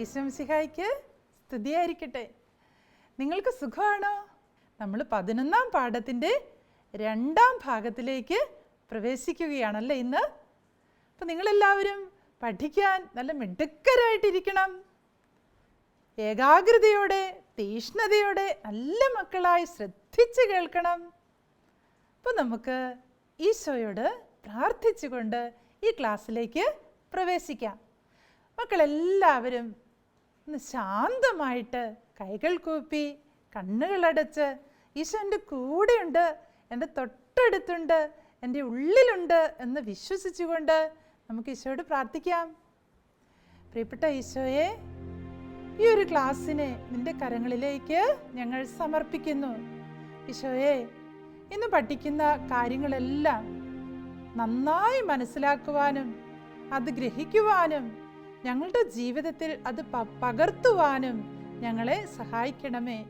എല്ലാവർക്കും സ്തുതിയായിരിക്കട്ടെ. നിങ്ങൾക്ക് സുഖമാണോ? നമ്മൾ പതിനൊന്നാം പാഠത്തിന്റെ രണ്ടാം ഭാഗത്തിലേക്ക് പ്രവേശിക്കുകയാണല്ലേ ഇന്ന്? അപ്പം നിങ്ങളെല്ലാവരും പഠിക്കാൻ നല്ല മിടുക്കരായിട്ടിരിക്കണം. ഏകാഗ്രതയോടെ തീഷ്ണതയോടെ നല്ല മക്കളായി ശ്രദ്ധിച്ച് കേൾക്കണം. അപ്പം നമുക്ക് ഈശോയോട് പ്രാർത്ഥിച്ചുകൊണ്ട് ഈ ക്ലാസ്സിലേക്ക് പ്രവേശിക്കാം. മക്കളെല്ലാവരും ഒന്ന് ശാന്തമായിട്ട് കൈകൾ കൂപ്പി കണ്ണുകളടച്ച് ഈശോ എന്റെ കൂടെയുണ്ട് എന്റെ തൊട്ടടുത്തുണ്ട് എന്റെ ഉള്ളിലുണ്ട് എന്ന് വിശ്വസിച്ചുകൊണ്ട് നമുക്ക് ഈശോയോട് പ്രാർത്ഥിക്കാം. പ്രിയപ്പെട്ട ഈശോയെ ഈ ഒരു ക്ലാസ്സിനെ നിന്റെ കരങ്ങളിലേക്ക് ഞങ്ങൾ സമർപ്പിക്കുന്നു. ഈശോയെ ഇന്ന് പഠിക്കുന്ന കാര്യങ്ങളെല്ലാം നന്നായി മനസ്സിലാക്കുവാനും അത് ഗ്രഹിക്കുവാനും ഞങ്ങളുടെ ജീവിതത്തിൽ അത് പകർത്തുവാനും ഞങ്ങളെ സഹായിക്കണമേ.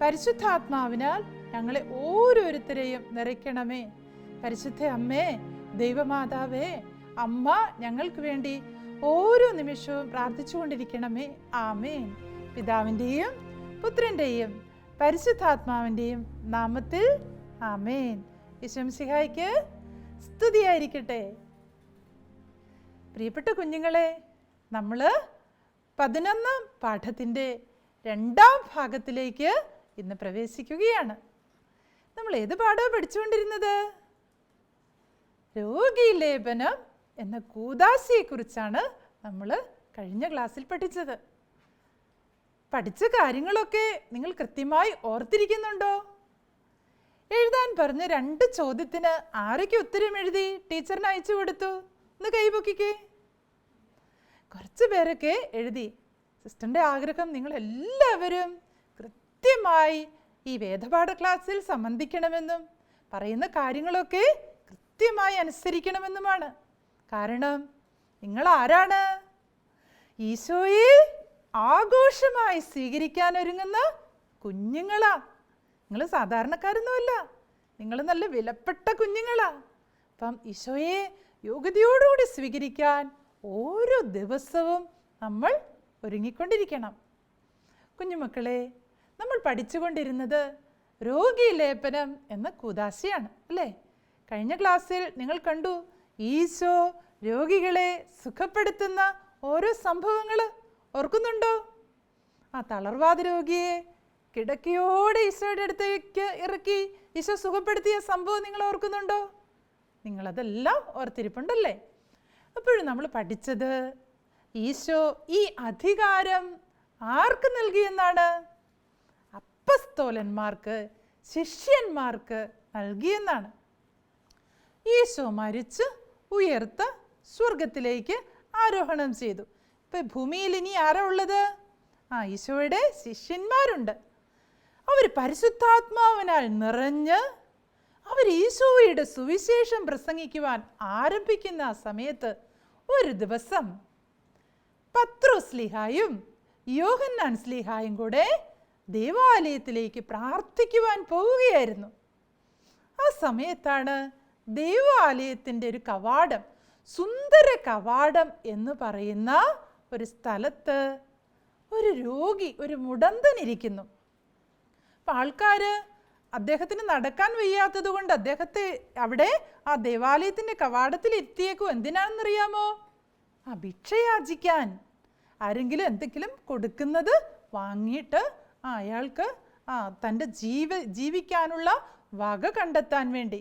പരിശുദ്ധാത്മാവിനാൽ ഞങ്ങളെ ഓരോരുത്തരെയും നിറയ്ക്കണമേ. പരിശുദ്ധ അമ്മേ ദൈവമാതാവേ അമ്മ ഞങ്ങൾക്ക് വേണ്ടി ഓരോ നിമിഷവും പ്രാർത്ഥിച്ചുകൊണ്ടിരിക്കണമേ. ആമേൻ. പിതാവിന്റെയും പുത്രന്റെയും പരിശുദ്ധാത്മാവിന്റെയും നാമത്തിൽ ആമേൻ. വിശംസിഹായിക്ക് സ്തുതിയായിരിക്കട്ടെ. പ്രിയപ്പെട്ട കുഞ്ഞുങ്ങളെ നമ്മൾ പതിനൊന്നാം പാഠത്തിന്റെ രണ്ടാം ഭാഗത്തിലേക്ക് ഇന്ന് പ്രവേശിക്കുകയാണ്. നമ്മൾ ഏത് പാഠമാണ് പഠിച്ചുകൊണ്ടിരുന്നത്? രോഗീലേപനം എന്ന കൂതാശിയെക്കുറിച്ചാണ് നമ്മൾ കഴിഞ്ഞ ക്ലാസ്സിൽ പഠിച്ചത്. പഠിച്ച കാര്യങ്ങളൊക്കെ നിങ്ങൾ കൃത്യമായി ഓർത്തിരിക്കുന്നുണ്ടോ? എഴുതാൻ പറഞ്ഞ രണ്ട് ചോദ്യത്തിന് ആരൊക്കെ ഉത്തരം എഴുതി ടീച്ചറിന് അയച്ചു കൊടുത്തു? ഒന്ന് കൈപൊക്കിക്കേ കുറച്ച് പേരൊക്കെ എഴുതി. സിസ്റ്ററിന്റെ ആഗ്രഹം നിങ്ങൾ എല്ലാവരും കൃത്യമായി ഈ വേദപാഠ ക്ലാസ്സിൽ സംബന്ധിക്കണമെന്നും പറയുന്ന കാര്യങ്ങളൊക്കെ കൃത്യമായി അനുസരിക്കണമെന്നുമാണ്. കാരണം നിങ്ങൾ ആരാണ് ഈശോയെ ആഘോഷമായി സ്വീകരിക്കാൻ ഒരുങ്ങുന്ന കുഞ്ഞുങ്ങളാ. നിങ്ങൾ സാധാരണക്കാരൊന്നുമല്ല. നിങ്ങൾ നല്ല വിലപ്പെട്ട കുഞ്ഞുങ്ങളാ. അപ്പം ഈശോയെ യോഗ്യതയോടുകൂടി സ്വീകരിക്കാൻ ഓരോ ദിവസവും നമ്മൾ ഒരുങ്ങിക്കൊണ്ടിരിക്കണം. കുഞ്ഞുമക്കളെ നമ്മൾ പഠിച്ചുകൊണ്ടിരുന്നത് രോഗീലേപനം എന്ന കൂതാശയാണ് അല്ലേ? കഴിഞ്ഞ ക്ലാസ്സിൽ നിങ്ങൾ കണ്ടു ഈശോ രോഗികളെ സുഖപ്പെടുത്തുന്ന ഓരോ സംഭവങ്ങൾ ഓർക്കുന്നുണ്ടോ? ആ തളർവാദ രോഗിയെ കിടക്കയോടെ ഈശോയുടെ അടുത്തേക്ക് ഇറക്കി ഈശോ സുഖപ്പെടുത്തിയ സംഭവം നിങ്ങൾ ഓർക്കുന്നുണ്ടോ? നിങ്ങളതെല്ലാം ഓർത്തിരിപ്പുണ്ടല്ലേ? അപ്പോഴും നമ്മൾ പഠിച്ചത് ഈശോ ഈ അധികാരം ആർക്ക് നൽകിയെന്നാണ് അപ്പസ്തോലന്മാർക്ക് ശിഷ്യന്മാർക്ക് നൽകിയെന്നാണ് ഈശോ മരിച്ച് ഉയർത്ത സ്വർഗത്തിലേക്ക് ആരോഹണം ചെയ്തു. ഇപ്പം ഭൂമിയിൽ ഇനി ആരാ ഉള്ളത്? ആ ഈശോയുടെ ശിഷ്യന്മാരുണ്ട്. അവർ പരിശുദ്ധാത്മാവിനാൽ നിറഞ്ഞ് അവർ ഈശോയുടെ സുവിശേഷം പ്രസംഗിക്കുവാൻ ആരംഭിക്കുന്ന സമയത്ത് ഒരു ദിവസം പത്രോസ്ലിഹായും യോഹന്നാൻ സ്ലിഹായും കൂടെ ദേവാലയത്തിലേക്ക് പ്രാർത്ഥിക്കുവാൻ പോവുകയായിരുന്നു. ആ സമയത്താണ് ദേവാലയത്തിന്റെ ഒരു കവാടം സുന്ദര കവാടം എന്ന് പറയുന്ന ഒരു സ്ഥലത്ത് ഒരു രോഗി ഒരു മുടന്തനിരിക്കുന്നു അപ്പം ആൾക്കാർ അദ്ദേഹത്തിന് നടക്കാൻ വയ്യാത്തത് കൊണ്ട് അദ്ദേഹത്തെ അവിടെ ആ ദേവാലയത്തിന്റെ കവാടത്തിൽ എത്തിയേക്കും. എന്തിനാണെന്നറിയാമോ? ആ ഭിക്ഷയാചിക്കാൻ ആരെങ്കിലും എന്തെങ്കിലും കൊടുക്കുന്നത് വാങ്ങിയിട്ട് ആ അയാൾക്ക് ആ തന്റെ ജീവ ജീവിക്കാനുള്ള വക കണ്ടെത്താൻ വേണ്ടി.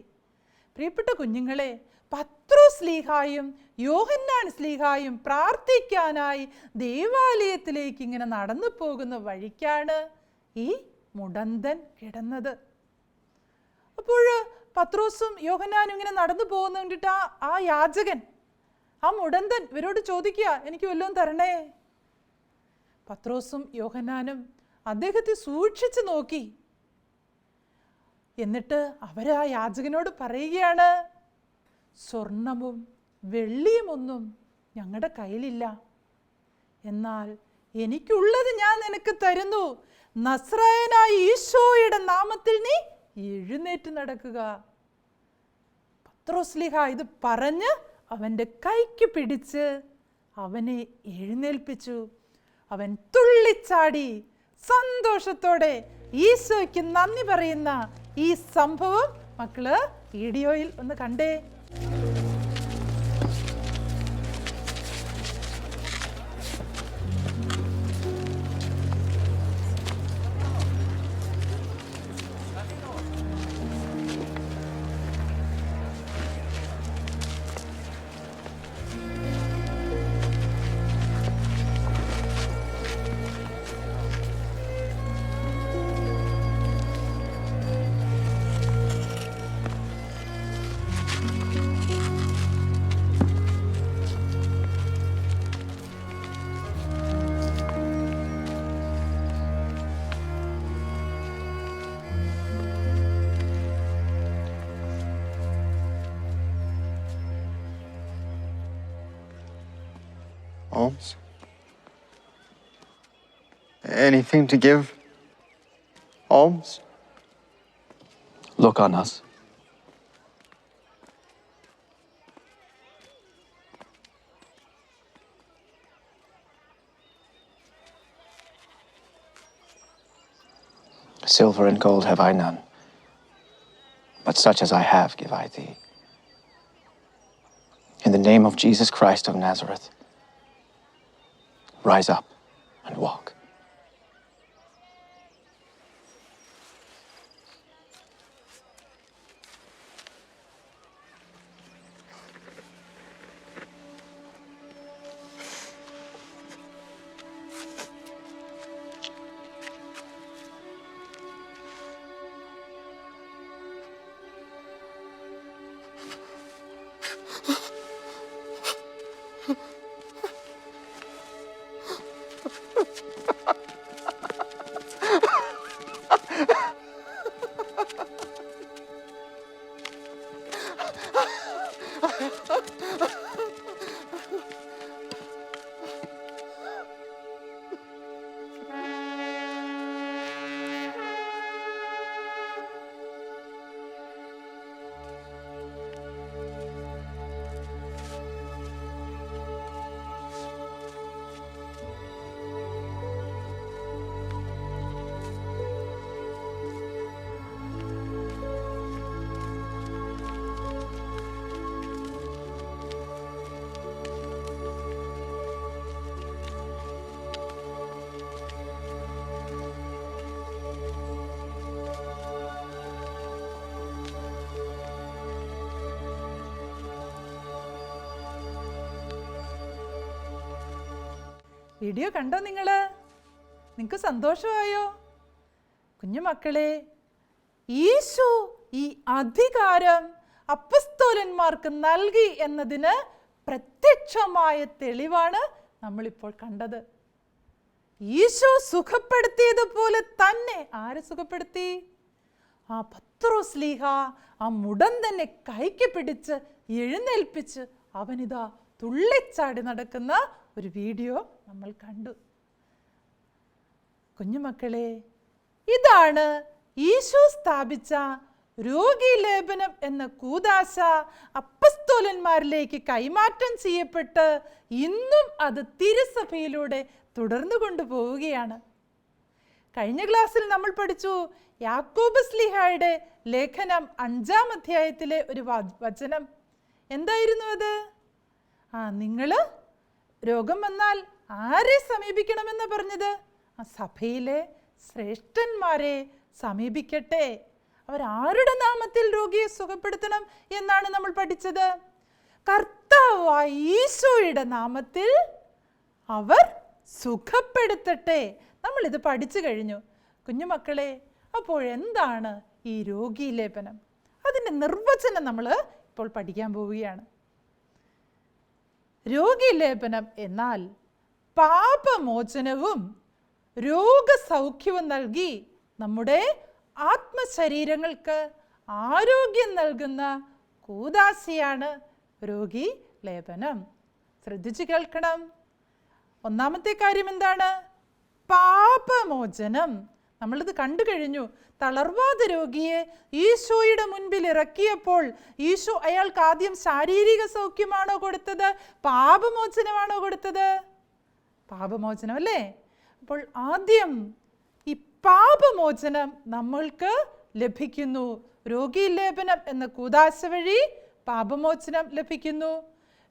പ്രിയപ്പെട്ട കുഞ്ഞുങ്ങളെ പത്രോ സ്ലീഹായും യോഹന്നാൻ സ്ലീഹായും പ്രാർത്ഥിക്കാനായി ദേവാലയത്തിലേക്ക് ഇങ്ങനെ നടന്നു പോകുന്ന വഴിക്കാണ് ഈ മുടന്തൻ കിടന്നത്. അപ്പോൾ പത്രോസും യോഹനാനും ഇങ്ങനെ നടന്നു പോകുന്ന കണ്ടിട്ട് ആ ആ യാചകൻ ആ മുടന്തൻ ഇവരോട് ചോദിക്കുക എനിക്ക് വല്ലതും തരണേ? പത്രോസും യോഹനാനും അദ്ദേഹത്തെ സൂക്ഷിച്ചു നോക്കി. എന്നിട്ട് അവർ ആ യാചകനോട് പറയുകയാണ് സ്വർണവും വെള്ളിയുമൊന്നും ഞങ്ങളുടെ കയ്യിലില്ല. എന്നാൽ എനിക്കുള്ളത് ഞാൻ നിനക്ക് തരുന്നു. നസ്രായനായ ഈശോയുടെ നാമത്തിൽ നീ എഴുന്നേറ്റ് നടക്കുക. പത്രോസ്ലിഹ ഇത് പറഞ്ഞ് അവന്റെ കൈക്ക് പിടിച്ച് അവനെ എഴുന്നേൽപ്പിച്ചു. അവൻ തുള്ളിച്ചാടി സന്തോഷത്തോടെ ഈശോയ്ക്ക് നന്ദി പറയുന്ന ഈ സംഭവം മക്കൾ വീഡിയോയിൽ ഒന്ന് കണ്ടേ. Anything to give? Alms? Look on us. Silver and gold have I none, but such as I have give I thee. In the name of Jesus Christ of Nazareth, rise up and walk. Video കണ്ടോ നിങ്ങൾ നിങ്ങൾക്ക് സന്തോഷമായോ? കുഞ്ഞു മക്കളെ ഈശോ ഈ അധികാരം അപ്പസ്തോലന്മാർക്ക് നൽകി എന്നതിന് പ്രത്യക്ഷമായ തെളിവാണ് നമ്മളിപ്പോൾ കണ്ടത്. ഈശോ സുഖപ്പെടുത്തിയതുപോലെ തന്നെ ആര് സുഖപ്പെടുത്തി? ആ പത്രോസ് ലീഹ ആ മുടൻ തന്നെ കൈക്ക് പിടിച്ച് എഴുന്നേൽപ്പിച്ച് അവനിതാ തുള്ളിച്ചാടി നടക്കുന്ന ഒരു വീഡിയോ നമ്മൾ കണ്ടു. കുഞ്ഞുമക്കളെ ഇതാണ് ഈശോ സ്ഥാപിച്ച രോഗീലേപനം എന്ന കൂതാശ അപ്പസ്തോലന്മാരിലേക്ക് കൈമാറ്റം ചെയ്യപ്പെട്ട് ഇന്നും അത് തിരുസഭയിലൂടെ തുടർന്നു കൊണ്ടുപോവുകയാണ്. കഴിഞ്ഞ ക്ലാസ്സിൽ നമ്മൾ പഠിച്ചു യാക്കോബ് സ്ലിഹായുടെ ലേഖനം അഞ്ചാം അധ്യായത്തിലെ ഒരു വചനം. എന്തായിരുന്നു അത്? ആ നിങ്ങൾ രോഗം വന്നാൽ ആരെ സമീപിക്കണമെന്ന് പറഞ്ഞത്? ആ സഭയിലെ ശ്രേഷ്ഠന്മാരെ സമീപിക്കട്ടെ. അവരാരുടെ നാമത്തിൽ രോഗിയെ സുഖപ്പെടുത്തണം എന്നാണ് നമ്മൾ പഠിച്ചത്. കർത്താവായ ഈശോയുടെ നാമത്തിൽ അവർ സുഖപ്പെടുത്തട്ടെ. നമ്മൾ ഇത് പഠിച്ചു കഴിഞ്ഞു. കുഞ്ഞുമക്കളെ അപ്പോൾ എന്താണ് ഈ രോഗീലേപനം അതിന്റെ നിർവചനം നമ്മൾ ഇപ്പോൾ പഠിക്കാൻ പോവുകയാണ്. രോഗീലേപനം എന്നാൽ പാപമോചനവും രോഗസൗഖ്യവും നൽകി നമ്മുടെ ആത്മശരീരങ്ങൾക്ക് ആരോഗ്യം നൽകുന്ന കൂതാശിയാണ് രോഗി ലേപനം. ശ്രദ്ധിച്ചു കേൾക്കണം. ഒന്നാമത്തെ കാര്യം എന്താണ്? പാപമോചനം. നമ്മളിത് കണ്ടു കഴിഞ്ഞു. തളർവാദ രോഗിയെ ഈശോയുടെ മുൻപിൽ ഇറക്കിയപ്പോൾ ഈശോ അയാൾക്ക് ആദ്യം ശാരീരിക സൗഖ്യമാണോ കൊടുത്തത്? പാപമോചനമാണോ കൊടുത്തത്? പാപമോചനം അല്ലേ? അപ്പോൾ ആദ്യം ഈ പാപമോചനം നമ്മൾക്ക് ലഭിക്കുന്നു. രോഗീലേപനം എന്ന കൂതാശ വഴി പാപമോചനം ലഭിക്കുന്നു.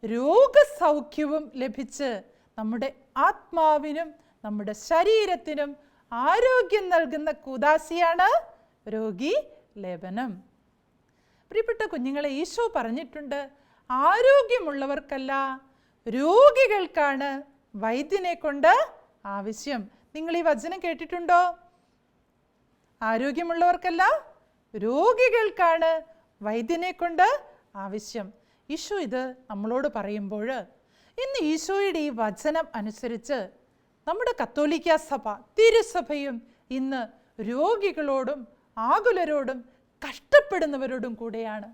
രോഗസൗഖ്യവും ലഭിച്ച് നമ്മുടെ ആത്മാവിനും നമ്മുടെ ശരീരത്തിനും ആരോഗ്യം നൽകുന്ന കൂതാശിയാണ് രോഗി ലേപനം പ്രിയപ്പെട്ട കുഞ്ഞുങ്ങളെ ഈശോ പറഞ്ഞിട്ടുണ്ട് ആരോഗ്യമുള്ളവർക്കല്ല രോഗികൾക്കാണ് വൈദ്യനെ കൊണ്ട് ആവശ്യം. നിങ്ങൾ ഈ വചനം കേട്ടിട്ടുണ്ടോ? ആരോഗ്യമുള്ളവർക്കല്ല രോഗികൾക്കാണ് വൈദ്യനെ കൊണ്ട് ആവശ്യം. ഈശോ ഇത് നമ്മളോട് പറയുമ്പോൾ ഇന്ന് ഈശോയുടെ ഈ വചനം അനുസരിച്ച് നമ്മുടെ കത്തോലിക്ക സഭ തിരുസഭയും ഇന്ന് രോഗികളോടും ആകുലരോടും കഷ്ടപ്പെടുന്നവരോടും കൂടെയാണ്.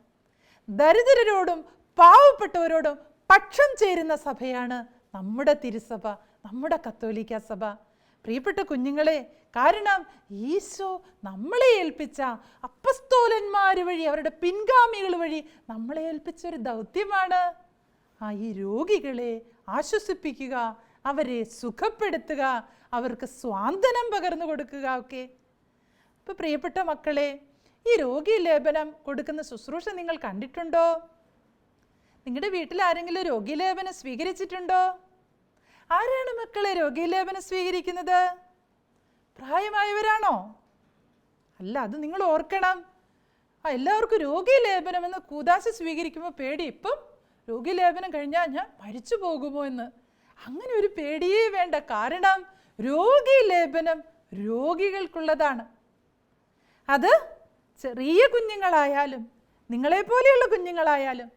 ദരിദ്രരോടും പാവപ്പെട്ടവരോടും പക്ഷം ചേരുന്ന സഭയാണ് നമ്മുടെ തിരുസഭ നമ്മുടെ കത്തോലിക്ക സഭ. പ്രിയപ്പെട്ട കുഞ്ഞുങ്ങളെ കാരണം ഈശോ നമ്മളെ ഏൽപ്പിച്ച അപ്പസ്തോലന്മാർ വഴി അവരുടെ പിൻഗാമികൾ വഴി നമ്മളെ ഏൽപ്പിച്ച ഒരു ദൗത്യമാണ്. ആ ഈ രോഗികളെ ആശ്വസിപ്പിക്കുക അവരെ സുഖപ്പെടുത്തുക അവർക്ക് സ്വാന്തനം പകർന്നു കൊടുക്കുക ഒക്കെ. ഇപ്പൊ പ്രിയപ്പെട്ട മക്കളെ ഈ രോഗി ലേപനം കൊടുക്കുന്ന ശുശ്രൂഷ നിങ്ങൾ കണ്ടിട്ടുണ്ടോ? നിങ്ങളുടെ വീട്ടിൽ ആരെങ്കിലും രോഗീലേപനം സ്വീകരിച്ചിട്ടുണ്ടോ? ആരാണ് മക്കളെ രോഗീലേപനം സ്വീകരിക്കുന്നത്? പ്രായമായവരാണോ? അല്ല അത് നിങ്ങൾ ഓർക്കണം. ആ എല്ലാവർക്കും രോഗീലേപനം എന്ന് കൂതാശ സ്വീകരിക്കുമ്പോൾ പേടി. ഇപ്പം രോഗീലേപനം കഴിഞ്ഞാൽ ഞാൻ മരിച്ചു പോകുമോ എന്ന്. അങ്ങനെ ഒരു പേടിയേ വേണ്ട. കാരണം രോഗീലേപനം രോഗികൾക്കുള്ളതാണ്. അത് ചെറിയ കുഞ്ഞുങ്ങളായാലും നിങ്ങളെപ്പോലെയുള്ള കുഞ്ഞുങ്ങളായാലും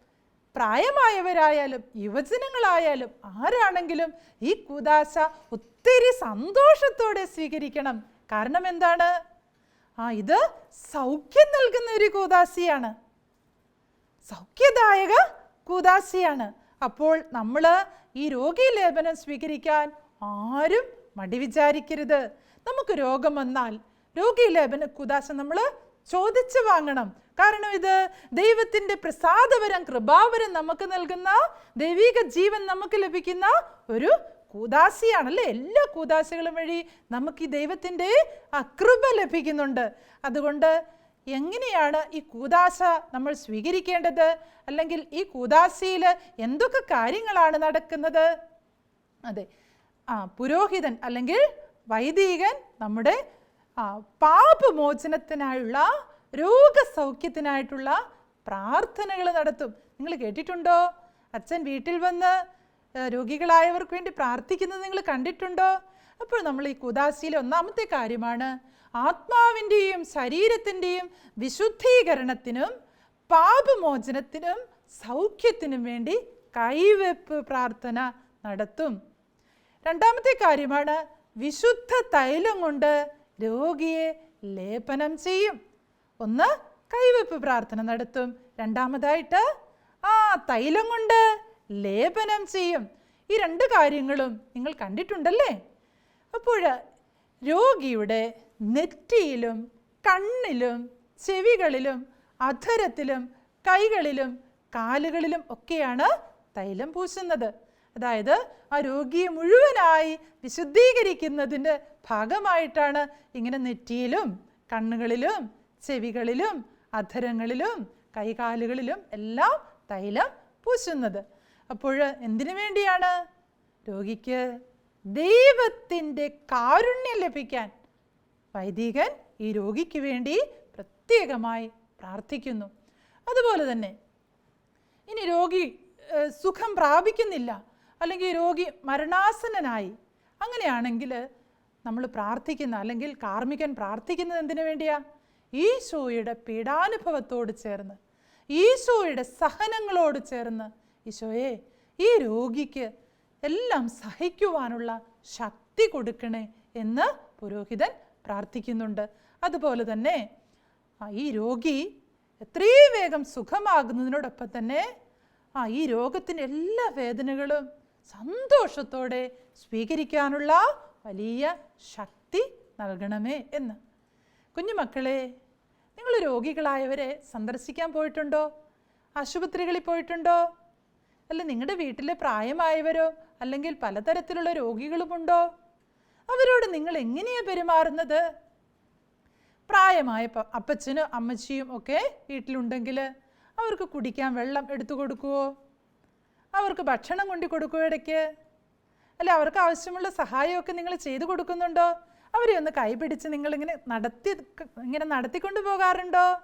പ്രായമായവരായാലും യുവജനങ്ങളായാലും ആരാണെങ്കിലും ഈ കൂതാശ ഒത്തിരി സന്തോഷത്തോടെ സ്വീകരിക്കണം. കാരണം എന്താണ്? ആ ഇത് സൗഖ്യം നൽകുന്ന ഒരു കൂതാശിയാണ് സൗഖ്യദായക കൂതാശിയാണ് അപ്പോൾ നമ്മൾ ഈ രോഗി ലേപനം സ്വീകരിക്കാൻ ആരും മടി വിചാരിക്കരുത്. നമുക്ക് രോഗം വന്നാൽ രോഗി ലേപന കൂതാശ നമ്മൾ ചോദിച്ചു വാങ്ങണം. കാരണം ഇത് ദൈവത്തിന്റെ പ്രസാദവരം കൃപാവരം നമുക്ക് നൽകുന്ന ദൈവിക ജീവൻ നമുക്ക് ലഭിക്കുന്ന ഒരു കൂതാശിയാണല്ലേ? എല്ലാ കൂതാശകളും വഴി നമുക്ക് ഈ ദൈവത്തിന്റെ അകൃപ കൃപ ലഭിക്കുന്നുണ്ട്. അതുകൊണ്ട് എങ്ങനെയാണ് ഈ കൂദാശ നമ്മൾ സ്വീകരിക്കേണ്ടത്? അല്ലെങ്കിൽ ഈ കൂതാശയിൽ എന്തൊക്കെ കാര്യങ്ങളാണ് നടക്കുന്നത്? അതെ ആ പുരോഹിതൻ അല്ലെങ്കിൽ വൈദികൻ നമ്മുടെ പാപമോചനത്തിനായുള്ള രോഗസൗഖ്യത്തിനായിട്ടുള്ള പ്രാർത്ഥനകൾ നടത്തും. നിങ്ങൾ കേട്ടിട്ടുണ്ടോ? അച്ഛൻ വീട്ടിൽ വന്ന് രോഗികളായവർക്ക് വേണ്ടി പ്രാർത്ഥിക്കുന്നത് നിങ്ങൾ കണ്ടിട്ടുണ്ടോ? അപ്പോൾ നമ്മൾ ഈ കുദാശിയിലെ ഒന്നാമത്തെ കാര്യമാണ് ആത്മാവിന്റെയും ശരീരത്തിന്റെയും വിശുദ്ധീകരണത്തിനും പാപമോചനത്തിനും സൗഖ്യത്തിനും വേണ്ടി കൈവെപ്പ് പ്രാർത്ഥന നടത്തും. രണ്ടാമത്തെ കാര്യമാണ് വിശുദ്ധ തൈലം കൊണ്ട് രോഗിയെ ലേപനം ചെയ്യും. ഒന്ന് കൈവെപ്പ് പ്രാർത്ഥന നടത്തും. രണ്ടാമതായിട്ട് ആ തൈലം കൊണ്ട് ലേപനം ചെയ്യും. ഈ രണ്ട് കാര്യങ്ങളും നിങ്ങൾ കണ്ടിട്ടുണ്ടല്ലേ? അപ്പോൾ രോഗിയുടെ നെറ്റിയിലും കണ്ണിലും ചെവികളിലും അധരത്തിലും കൈകളിലും കാലുകളിലും ഒക്കെയാണ് തൈലം പൂശുന്നത്. അതായത് ആ രോഗിയെ മുഴുവനായി വിശുദ്ധീകരിക്കുന്നതിന്റെ ഭാഗമായിട്ടാണ് ഇങ്ങനെ നെറ്റിയിലും കണ്ണുകളിലും ചെവികളിലും അധരങ്ങളിലും കൈകാലുകളിലും എല്ലാം തൈലം പൂശുന്നത്. അപ്പോൾ എന്തിനു വേണ്ടിയാണ്? രോഗിക്ക് ദൈവത്തിന്റെ കാരുണ്യം ലഭിക്കാൻ വൈദികൻ ഈ രോഗിക്ക് വേണ്ടി പ്രത്യേകമായി പ്രാർത്ഥിക്കുന്നു. അതുപോലെ തന്നെ ഇനി രോഗി സുഖം പ്രാപിക്കുന്നില്ല അല്ലെങ്കിൽ രോഗി മരണാസന്നനായി അങ്ങനെയാണെങ്കിൽ നമ്മൾ പ്രാർത്ഥിക്കുന്ന അല്ലെങ്കിൽ കാർമ്മികൻ പ്രാർത്ഥിക്കുന്നത് എന്തിനു വേണ്ടിയാ? ഈശോയുടെ പീഡാനുഭവത്തോട് ചേർന്ന് ഈശോയുടെ സഹനങ്ങളോട് ചേർന്ന് ഈശോയെ ഈ രോഗിക്ക് എല്ലാം സഹിക്കുവാനുള്ള ശക്തി കൊടുക്കണേ എന്ന് പുരോഹിതൻ പ്രാർത്ഥിക്കുന്നുണ്ട്. അതുപോലെ തന്നെ ആ, ഈ രോഗി എത്രയും വേഗം സുഖമാകുന്നതിനോടൊപ്പം തന്നെ ആ ഈ രോഗത്തിന്റെ എല്ലാ വേദനകളും സന്തോഷത്തോടെ സ്വീകരിക്കാനുള്ള വലിയ ശക്തി നൽകണമേ എന്ന് കുഞ്ഞുമക്കളെ നിങ്ങൾ രോഗികളായവരെ സന്ദർശിക്കാൻ പോയിട്ടുണ്ടോ? ആശുപത്രികളിൽ പോയിട്ടുണ്ടോ? അല്ല നിങ്ങളുടെ വീട്ടിലെ പ്രായമായവരോ അല്ലെങ്കിൽ പലതരത്തിലുള്ള രോഗികളുമുണ്ടോ? അവരോട് നിങ്ങൾ എങ്ങനെയാണ് പെരുമാറുന്നത്? പ്രായമായ അപ്പച്ചനും അമ്മച്ചിയും ഒക്കെ വീട്ടിലുണ്ടെങ്കിൽ അവർക്ക് കുടിക്കാൻ വെള്ളം എടുത്തു കൊടുക്കുവോ? അവർക്ക് ഭക്ഷണം കൊണ്ടു കൊടുക്കുവോ ഇടയ്ക്ക്? അല്ല അവർക്ക് ആവശ്യമുള്ള സഹായമൊക്കെ നിങ്ങൾ ചെയ്തു കൊടുക്കുന്നുണ്ടോ? അവരെ ഒന്ന് കൈപിടിച്ച് നിങ്ങളിങ്ങനെ നടത്തി ഇങ്ങനെ നടത്തിക്കൊണ്ടു പോകാറുണ്ടോ?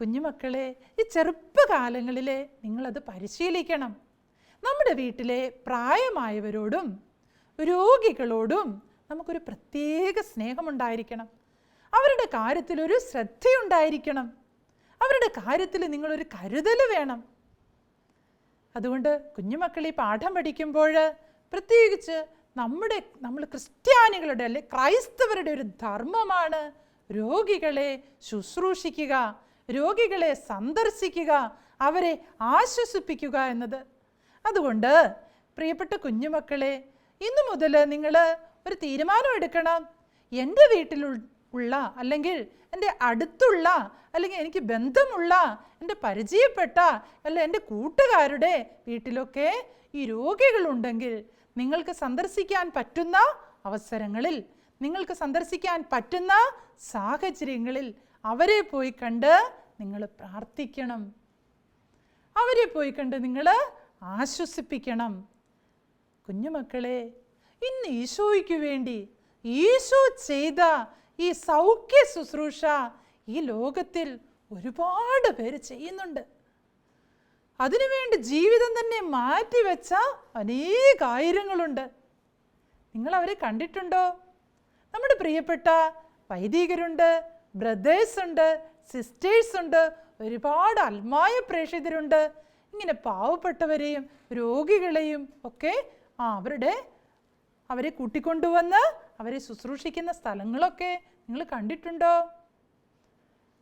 കുഞ്ഞുമക്കളെ ഈ ചെറുപ്പകാലങ്ങളിൽ നിങ്ങളത് പരിശീലിക്കണം. നമ്മുടെ വീട്ടിലെ പ്രായമായവരോടും രോഗികളോടും നമുക്കൊരു പ്രത്യേക സ്നേഹമുണ്ടായിരിക്കണം. അവരുടെ കാര്യത്തിൽ ഒരു ശ്രദ്ധയുണ്ടായിരിക്കണം. അവരുടെ കാര്യത്തിൽ നിങ്ങളൊരു കരുതൽ വേണം. അതുകൊണ്ട് കുഞ്ഞുമക്കൾ ഈ പാഠം പഠിക്കുമ്പോൾ പ്രത്യേകിച്ച് നമ്മുടെ നമ്മൾ ക്രിസ്ത്യാനികളുടെ അല്ലെ ക്രൈസ്തവരുടെ ഒരു ധർമ്മമാണ് രോഗികളെ ശുശ്രൂഷിക്കുക രോഗികളെ സന്ദർശിക്കുക അവരെ ആശ്വസിപ്പിക്കുക എന്നത്. അതുകൊണ്ട് പ്രിയപ്പെട്ട കുഞ്ഞുമക്കളെ ഇന്നു മുതൽ നിങ്ങൾ ഒരു തീരുമാനം എടുക്കണം. എന്റെ വീട്ടിൽ ഉള്ള അല്ലെങ്കിൽ എന്റെ അടുത്തുള്ള അല്ലെങ്കിൽ എനിക്ക് ബന്ധമുള്ള എന്റെ പരിചയപ്പെട്ട അല്ല എന്റെ കൂട്ടുകാരുടെ വീട്ടിലൊക്കെ ഈ രോഗികളുണ്ടെങ്കിൽ നിങ്ങൾക്ക് സന്ദർശിക്കാൻ പറ്റുന്ന അവസരങ്ങളിൽ നിങ്ങൾക്ക് സന്ദർശിക്കാൻ പറ്റുന്ന സാഹചര്യങ്ങളിൽ അവരെ പോയി കണ്ട് നിങ്ങൾ പ്രാർത്ഥിക്കണം. അവരെ പോയി കണ്ട് നിങ്ങൾ ആശ്വസിപ്പിക്കണം. കുഞ്ഞുമക്കളെ ഇന്ന് ഈശോയ്ക്ക് വേണ്ടി ഈശോ ചെയ്ത ഈ സൗഖ്യ ശുശ്രൂഷ ഈ ലോകത്തിൽ ഒരുപാട് പേര് ചെയ്യുന്നുണ്ട്. അതിനുവേണ്ടി ജീവിതം തന്നെ മാറ്റിവെച്ച അനേകായിരങ്ങളുണ്ട് നിങ്ങൾ അവരെ കണ്ടിട്ടുണ്ടോ? നമ്മുടെ പ്രിയപ്പെട്ട വൈദികരുണ്ട് ബ്രദേഴ്സ് ഉണ്ട് സിസ്റ്റേഴ്സ് ഉണ്ട് ഒരുപാട് അൽമായ പ്രേക്ഷിതരുണ്ട്. ഇങ്ങനെ പാവപ്പെട്ടവരെയും രോഗികളെയും ഒക്കെ ആ അവരുടെ അവരെ കൂട്ടിക്കൊണ്ടുവന്ന് അവരെ ശുശ്രൂഷിക്കുന്ന സ്ഥലങ്ങളൊക്കെ നിങ്ങൾ കണ്ടിട്ടുണ്ടോ?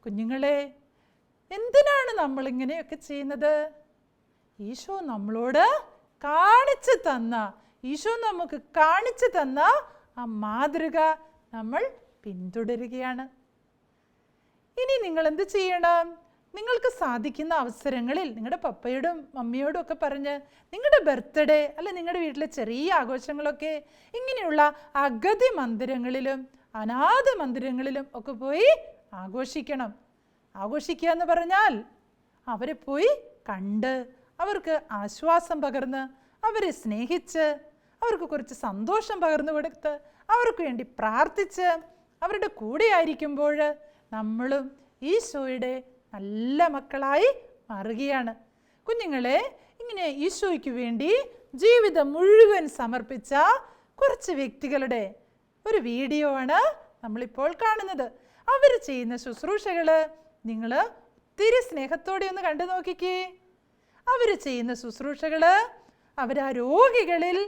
കുഞ്ഞുങ്ങളെ എന്തിനാണ് നമ്മളിങ്ങനെയൊക്കെ ചെയ്യുന്നത്? ഈശോ നമ്മളോട് കാണിച്ചു തന്ന ഈശോ നമുക്ക് കാണിച്ചു തന്ന ആ മാതൃക നമ്മൾ പിന്തുടരുകയാണ്. ഇനി നിങ്ങൾ എന്ത് ചെയ്യണം? നിങ്ങൾക്ക് സാധിക്കുന്ന അവസരങ്ങളിൽ നിങ്ങളുടെ പപ്പയോടും മമ്മിയോടും ഒക്കെ പറഞ്ഞ് നിങ്ങളുടെ ബർത്ത്ഡേ അല്ലെ നിങ്ങളുടെ വീട്ടിലെ ചെറിയ ആഘോഷങ്ങളൊക്കെ ഇങ്ങനെയുള്ള അഗതി മന്ദിരങ്ങളിലും അനാഥ മന്ദിരങ്ങളിലും ഒക്കെ പോയി ആഘോഷിക്കണം. ആഘോഷിക്കുക എന്ന് പറഞ്ഞാൽ അവരെ പോയി കണ്ട് അവർക്ക് ആശ്വാസം പകർന്ന് അവരെ സ്നേഹിച്ച് അവർക്ക് കുറച്ച് സന്തോഷം പകർന്നു കൊടുത്ത് അവർക്ക് വേണ്ടി പ്രാർത്ഥിച്ച് അവരുടെ കൂടെ ആയിരിക്കുമ്പോൾ നമ്മളും ഈശോയുടെ നല്ല മക്കളായി മാറുകയാണ്. കുഞ്ഞുങ്ങളെ ഇങ്ങനെ ഈശോയ്ക്ക് വേണ്ടി ജീവിതം മുഴുവൻ സമർപ്പിച്ച കുറച്ച് വ്യക്തികളുടെ ഒരു വീഡിയോ ആണ് നമ്മളിപ്പോൾ കാണുന്നത്. അവർ ചെയ്യുന്ന ശുശ്രൂഷകൾ നിങ്ങൾ ഒത്തിരി സ്നേഹത്തോടെ ഒന്ന് കണ്ടു നോക്കിക്കേ. അവർ ചെയ്യുന്ന ശുശ്രൂഷകൾ അവർ ആ രോഗികളിൽ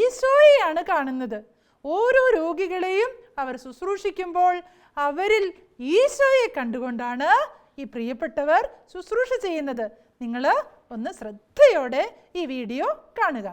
ഈശോയെയാണ് കാണുന്നത്. ഓരോ രോഗികളെയും അവർ ശുശ്രൂഷിക്കുമ്പോൾ അവരിൽ ഈശോയെ കണ്ടുകൊണ്ടാണ് ഈ പ്രിയപ്പെട്ടവർ ശുശ്രൂഷ ചെയ്യുന്നത്. നിങ്ങൾ ഒന്ന് ശ്രദ്ധയോടെ ഈ വീഡിയോ കാണുക.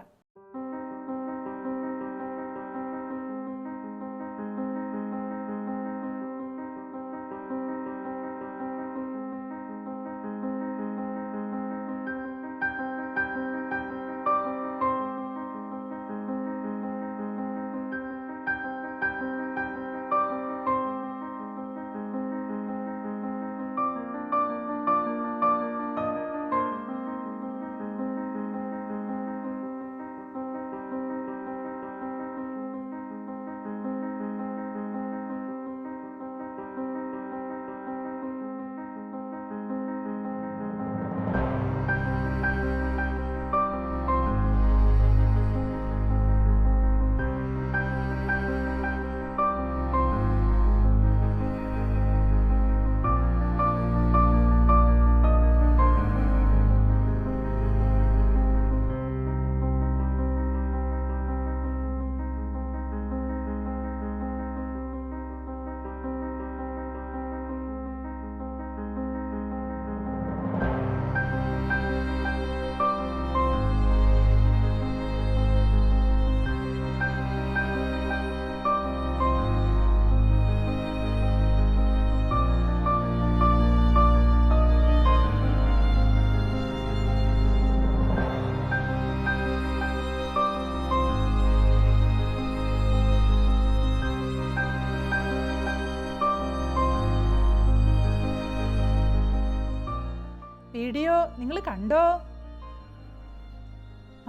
വീഡിയോ നിങ്ങൾ കണ്ടോ?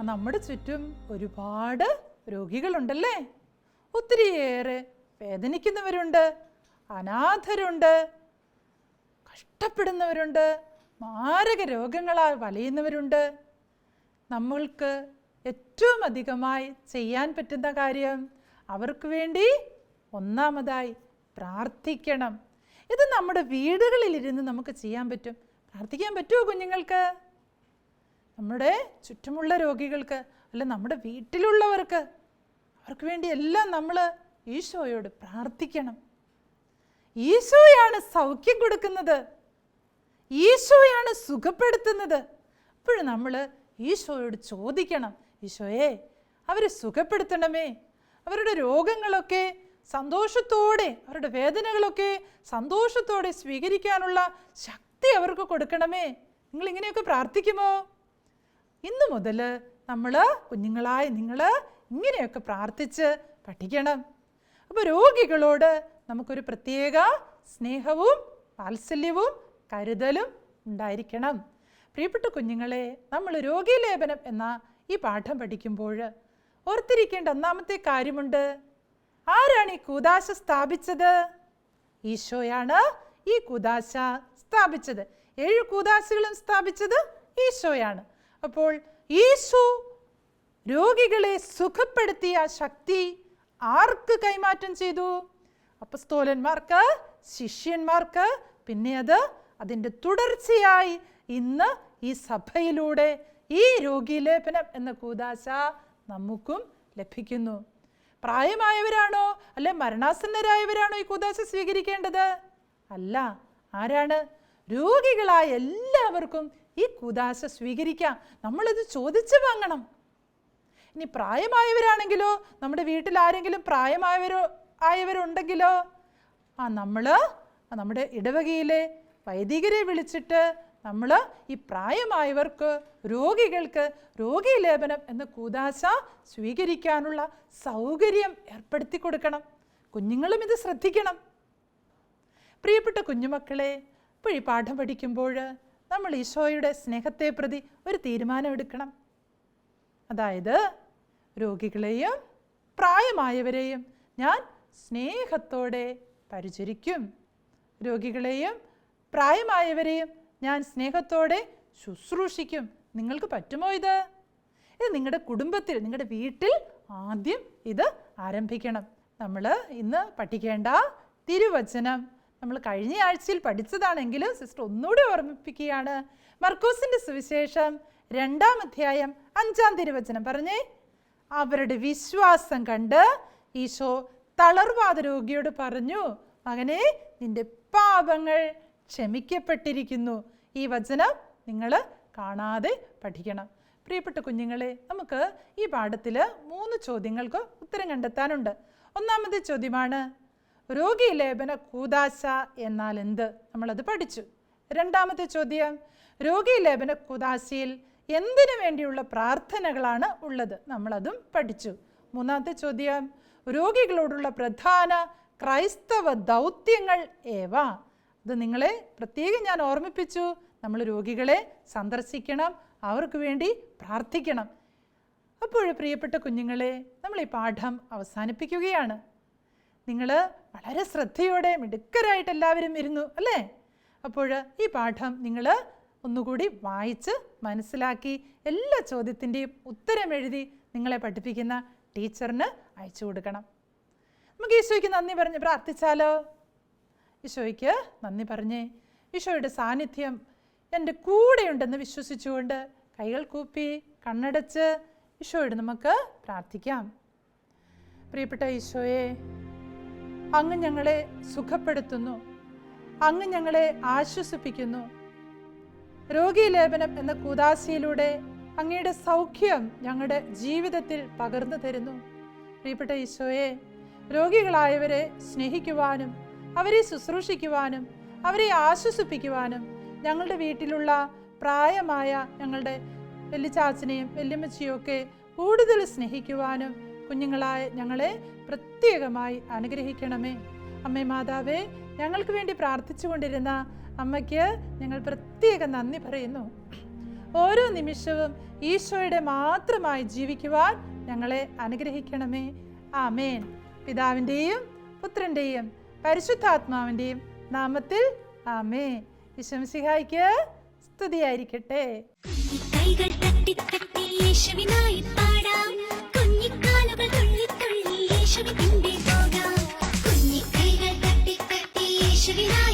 നമ്മുടെ ചുറ്റും ഒരുപാട് രോഗികളുണ്ടല്ലേ? ഒത്തിരിയേറെ വേദനിക്കുന്നവരുണ്ട് അനാഥരുണ്ട് കഷ്ടപ്പെടുന്നവരുണ്ട് മാരക രോഗങ്ങളാൽ വലയുന്നവരുണ്ട്. നമ്മൾക്ക് ഏറ്റവും അധികമായി ചെയ്യാൻ പറ്റുന്ന കാര്യം അവർക്ക് വേണ്ടി ഒന്നാമതായി പ്രാർത്ഥിക്കണം. ഇത് നമ്മുടെ വീടുകളിലിരുന്ന് നമുക്ക് ചെയ്യാൻ പറ്റും. പ്രാർത്ഥിക്കാൻ പറ്റുമോ കുഞ്ഞുങ്ങൾക്ക്? നമ്മുടെ ചുറ്റുമുള്ള രോഗികൾക്ക് അല്ല നമ്മുടെ വീട്ടിലുള്ളവർക്ക് അവർക്ക് വേണ്ടി എല്ലാം നമ്മൾ ഈശോയോട് പ്രാർത്ഥിക്കണം. ഈശോയാണ് സൗഖ്യം കൊടുക്കുന്നത്. ഈശോയാണ് സുഖപ്പെടുത്തുന്നത്. അപ്പോഴും നമ്മൾ ഈശോയോട് ചോദിക്കണം. ഈശോയെ അവരെ സുഖപ്പെടുത്തണമേ. അവരുടെ രോഗങ്ങളൊക്കെ സന്തോഷത്തോടെ അവരുടെ വേദനകളൊക്കെ സന്തോഷത്തോടെ സ്വീകരിക്കാനുള്ള ശക്തി അവർക്ക് കൊടുക്കണമേ. നിങ്ങൾ ഇങ്ങനെയൊക്കെ പ്രാർത്ഥിക്കുമോ? ഇന്നു മുതൽ നമ്മൾ കുഞ്ഞുങ്ങളായി നിങ്ങൾ ഇങ്ങനെയൊക്കെ പ്രാർത്ഥിച്ച് പഠിക്കണം. അപ്പോൾ രോഗികളോട് നമുക്കൊരു പ്രത്യേക സ്നേഹവും വാത്സല്യവും കരുതലും ഉണ്ടായിരിക്കണം. പ്രിയപ്പെട്ട കുഞ്ഞുങ്ങളെ നമ്മൾ രോഗീലേപനം എന്ന ഈ പാഠം പഠിക്കുമ്പോൾ ഓർത്തിരിക്കേണ്ട ഒന്നാമത്തെ കാര്യമുണ്ട്. ആരാണ് ഈ കൂതാശ സ്ഥാപിച്ചത്? ഈശോയാണ് ഈ കൂതാശ സ്ഥാപിച്ചത്. ഏഴ് കൂതാശികളും സ്ഥാപിച്ചത് ഈശോയാണ്. അപ്പോൾ ഈശോ രോഗികളെ സുഖപ്പെടുത്തിയ ശക്തി ആർക്ക് കൈമാറ്റം ചെയ്തു? അപ്പസ്തോലന്മാർക്ക് ശിഷ്യന്മാർക്ക് പിന്നെ അത് അതിന്റെ തുടർച്ചയായി ഇന്ന് ഈ സഭയിലൂടെ ഈ രോഗീലേപനം എന്ന കൂതാശ നമുക്കും ലഭിക്കുന്നു. പ്രായമായവരാണോ അല്ലെ മരണാസന്നരായവരാണോ ഈ കൂതാശ സ്വീകരിക്കേണ്ടത്? അല്ല. ആരാണ്? രോഗികളായ എല്ലാവർക്കും ഈ കൂതാശ സ്വീകരിക്കാം. നമ്മളിത് ചോദിച്ചു വാങ്ങണം. ഇനി പ്രായമായവരാണെങ്കിലോ നമ്മുടെ വീട്ടിൽ ആരെങ്കിലും പ്രായമായവരോ ആയവരുണ്ടെങ്കിലോ ആ നമ്മൾ നമ്മുടെ ഇടവകയിലെ വൈദികരെ വിളിച്ചിട്ട് നമ്മൾ ഈ പ്രായമായവർക്ക് രോഗികൾക്ക് രോഗീലേപനം എന്ന കൂതാശ സ്വീകരിക്കാനുള്ള സൗകര്യം ഏർപ്പെടുത്തി കൊടുക്കണം. കുഞ്ഞുങ്ങളും ഇത് ശ്രദ്ധിക്കണം. പ്രിയപ്പെട്ട കുഞ്ഞുമക്കളെ ഇപ്പോൾ ഈ പാഠം പഠിക്കുമ്പോൾ നമ്മൾ ഈശോയുടെ സ്നേഹത്തെ പ്രതി ഒരു തീരുമാനമെടുക്കണം അതായത് രോഗികളെയും പ്രായമായവരെയും ഞാൻ സ്നേഹത്തോടെ പരിചരിക്കും. രോഗികളെയും പ്രായമായവരെയും ഞാൻ സ്നേഹത്തോടെ ശുശ്രൂഷിക്കും. നിങ്ങൾക്ക് പറ്റുമോ ഇത്? ഇത് നിങ്ങളുടെ കുടുംബത്തിൽ നിങ്ങളുടെ വീട്ടിൽ ആദ്യം ഇത് ആരംഭിക്കണം. നമ്മൾ ഇന്ന് പഠിക്കേണ്ട തിരുവചനം നമ്മൾ കഴിഞ്ഞ ആഴ്ചയിൽ പഠിച്ചതാണെങ്കിലും സിസ്റ്റർ ഒന്നുകൂടി ഓർമ്മിപ്പിക്കുകയാണ്. മർക്കോസിന്റെ സുവിശേഷം രണ്ടാം അധ്യായം അഞ്ചാം തിരുവചനം. പറഞ്ഞേ അവരുടെ വിശ്വാസം കണ്ട് ഈശോ തളർവാദ രോഗിയോട് പറഞ്ഞു മകനെ നിന്റെ പാപങ്ങൾ ക്ഷമിക്കപ്പെട്ടിരിക്കുന്നു. ഈ വചനം നിങ്ങൾ കാണാതെ പഠിക്കണം. പ്രിയപ്പെട്ട കുഞ്ഞുങ്ങളെ നമുക്ക് ഈ പാഠത്തിൽ മൂന്ന് ചോദ്യങ്ങൾക്ക് ഉത്തരം കണ്ടെത്താനുണ്ട്. ഒന്നാമത്തെ ചോദ്യമാണ് രോഗീലേപന കൂദാശ എന്നാൽ എന്ത് നമ്മളത് പഠിച്ചു. രണ്ടാമത്തെ ചോദ്യം രോഗീലേപന കൂതാശയിൽ എന്തിനു വേണ്ടിയുള്ള പ്രാർത്ഥനകളാണ് ഉള്ളത്? നമ്മളതും പഠിച്ചു. മൂന്നാമത്തെ ചോദ്യം രോഗികളോടുള്ള പ്രധാന ക്രൈസ്തവ ദൗത്യങ്ങൾ ഏവ? അത് നിങ്ങളെ പ്രത്യേകം ഞാൻ ഓർമ്മിപ്പിച്ചു. നമ്മൾ രോഗികളെ സന്ദർശിക്കണം അവർക്ക് വേണ്ടി പ്രാർത്ഥിക്കണം. അപ്പോൾ പ്രിയപ്പെട്ട കുഞ്ഞുങ്ങളെ നമ്മൾ ഈ പാഠം അവസാനിപ്പിക്കുകയാണ്. നിങ്ങൾ വളരെ ശ്രദ്ധയോടെ മിടുക്കരായിട്ട് എല്ലാവരും ഇരുന്നു അല്ലേ? അപ്പോൾ ഈ പാഠം നിങ്ങൾ ഒന്നുകൂടി വായിച്ച് മനസ്സിലാക്കി എല്ലാ ചോദ്യത്തിന്റെയും ഉത്തരം എഴുതി നിങ്ങളെ പഠിപ്പിക്കുന്ന ടീച്ചറിന് അയച്ചു കൊടുക്കണം. നമുക്ക് ഈശോയ്ക്ക് നന്ദി പറഞ്ഞ് പ്രാർത്ഥിച്ചാലോ? ഈശോയ്ക്ക് നന്ദി പറഞ്ഞേ. ഈശോയുടെ സാന്നിധ്യം എന്റെ കൂടെയുണ്ടെന്ന് വിശ്വസിച്ചുകൊണ്ട് കൈകൾ കൂപ്പി കണ്ണടച്ച് ഈശോയോട് നമുക്ക് പ്രാർത്ഥിക്കാം. പ്രിയപ്പെട്ട ഈശോയെ അങ്ങ് ഞങ്ങളെ സുഖപ്പെടുത്തുന്നു. അങ്ങ് ഞങ്ങളെ ആശ്വസിപ്പിക്കുന്നു. രോഗീലേപനം എന്ന കുദാസിയിലൂടെ അങ്ങയുടെ സൗഖ്യം ഞങ്ങളുടെ ജീവിതത്തിൽ പകർന്നു തരുന്നു. പ്രിയപ്പെട്ട ഈശോയെ രോഗികളായവരെ സ്നേഹിക്കുവാനും അവരെ ശുശ്രൂഷിക്കുവാനും അവരെ ആശ്വസിപ്പിക്കുവാനും ഞങ്ങളുടെ വീട്ടിലുള്ള പ്രായമായ ഞങ്ങളുടെ വെല്ലിച്ചാച്ചനെയും വെല്ലുമ്മച്ചിയും ഒക്കെ കൂടുതൽ സ്നേഹിക്കുവാനും കുഞ്ഞുങ്ങളായ ഞങ്ങളെ പ്രത്യേകമായി അനുഗ്രഹിക്കണമേ. അമ്മേ മാതാവേ ഞങ്ങൾക്ക് വേണ്ടി പ്രാർത്ഥിച്ചുകൊണ്ടിരുന്ന അമ്മയ്ക്ക് ഞങ്ങൾ പ്രത്യേക നന്ദി പറയുന്നു. ഓരോ നിമിഷവും ഈശോയുടെ മാത്രമായി ജീവിക്കുവാൻ ഞങ്ങളെ അനുഗ്രഹിക്കണമേ. ആമേൻ. പിതാവിന്റെയും പുത്രന്റെയും പരിശുദ്ധാത്മാവിന്റെയും നാമത്തിൽ ആമേ വിശംസിഹായിക്ക് സ്തുതിയായിരിക്കട്ടെ. കൈകൾ തട്ടി തട്ടി യേശുവിനായി യേശുവിൻ പോകാം കുഞ്ഞിക്കൈകൾ തട്ടി തട്ടി യേശുവിനാ.